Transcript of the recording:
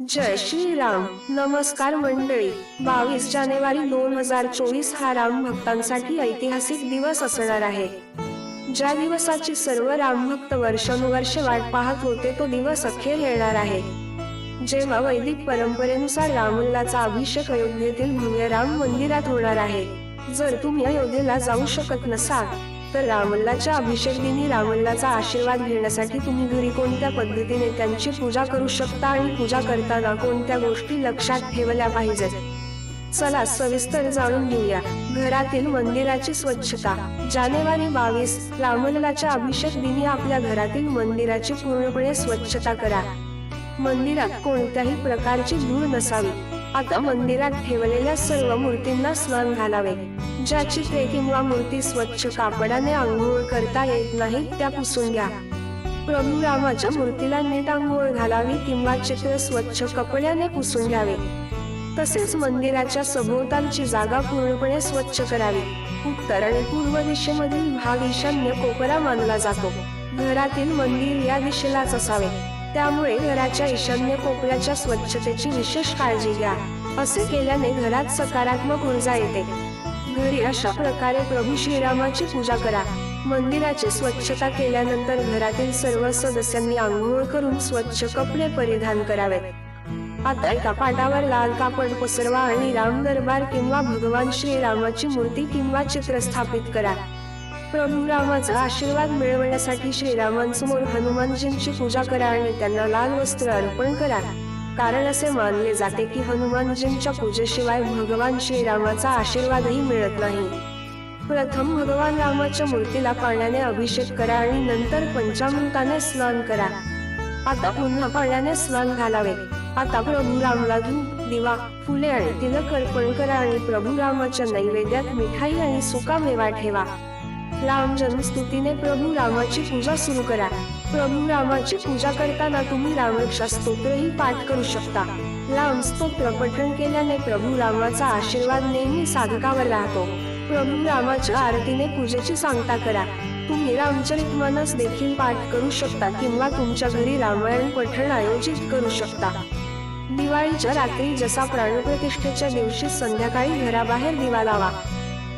जय श्रीराम. नमस्कार मंडळी. बावीस जानेवारी दोन हजार चोवीस हा राम भक्तांसाठी ऐतिहासिक दिवस असणार आहे. ज्या दिवसाची सर्व रामभक्त वर्षानुवर्ष वाट पाहत होते तो दिवस अखेर येणार आहे. जेव्हा वैदिक परंपरेनुसार रामल्लाचा अभिषेक अयोध्येतील भव्य राम मंदिरात होणार आहे. जर तुम्ही अयोध्येला जाऊ शकत नसाल तर रामल्लाच्या अभिषेक दिनी रामललाचा आशीर्वाद घेण्यासाठी तुम्ही घरी कोणत्या पद्धतीने त्यांची पूजा करू शकता आणि पूजा करताना कोणत्या गोष्टी लक्षात ठेवल्या पाहिजेत? चला सविस्तर जाणून घेऊया. घरातील मंदिराची स्वच्छता. जानेवारी बावीस रामल्लाच्या अभिषेक दिनी आपल्या घरातील मंदिराची पूर्णपणे स्वच्छता करा. मंदिरात कोणत्याही प्रकारची धूळ नसावी. आता मंदिरात ठेवलेल्या सर्व मूर्तींना स्नान घालावे. ज्या चित्रे किंवा मूर्ती स्वच्छ कापडाने आंघोळ करता येत नाही त्या पुसून घ्या. प्रभू रामाच्या मूर्तीला नीट आंघोळ घालावी किंवा चित्र स्वच्छ कपड्याने पुसून घ्यावे. तसेच मंदिराच्या सभोवतालची जागा पूर्णपणे स्वच्छ करावी. उत्तर आणि पूर्व दिशेमधील भाग ईशान्य कोपरा मानला जातो. घरातील मंदिर या दिशेलाच असावे. त्यामुळे घराच्या ईशान्य कोपऱ्याच्या स्वच्छतेची विशेष काळजी घ्या. असे केल्याने घरात सकारात्मक ऊर्जा येते. घरी अशा प्रकारे प्रभू श्रीरामाची पूजा करा. मंदिराची स्वच्छता केल्यानंतर घरातील सर्व सदस्यांनी आंघोळ करून स्वच्छ कपडे परिधान करावेत. आता एका पाटावर लाल कापड पसरवा आणि राम दरबार किंवा भगवान श्रीरामाची मूर्ती किंवा चित्र स्थापित करा. प्रभू रामाचा आशीर्वाद मिळवण्यासाठी श्रीरामांसमोर हनुमानजींची पूजा करा आणि त्यांना लाल वस्त्र अर्पण करा. कारण असे मानले जाते की हनुमानजींच्या पूजेशिवाय भगवान श्रीरामाचा आशीर्वादही मिळत नाही. प्रथम भगवान रामाच्या मूर्तीला पाण्याने अभिषेक करा आणि नंतर पंचामृताने स्नान करा. आता पुन्हा पाण्याने स्नान घालावे आता प्रभू रामला धूप दिवा फुले आणि तिलक अर्पण करा आणि प्रभू रामाच्या नैवेद्यात मिठाई आणि सुका मेवा ठेवा. राम जन्मस्तुतीने प्रभू रामाची पूजा सुरू करा. प्रभू रामाची पूजा करताना तुम्ही रामरक्षा स्तोत्रही पाठ करू शकता. राम स्तोत्र पठण केल्याने प्रभू रामाचा आशीर्वाद नेहमी साधकावर राहतो. प्रभू रामाच्या आरतीने पूजेची सांगता करा. तुम्ही रामचरित मानस देखील पाठ करू शकता किंवा तुमच्या घरी रामायण पठण आयोजित करू शकता. दिवाळीच्या रात्री जसा प्राणप्रतिष्ठेच्या दिवशी संध्याकाळी घराबाहेर दिवा लावा.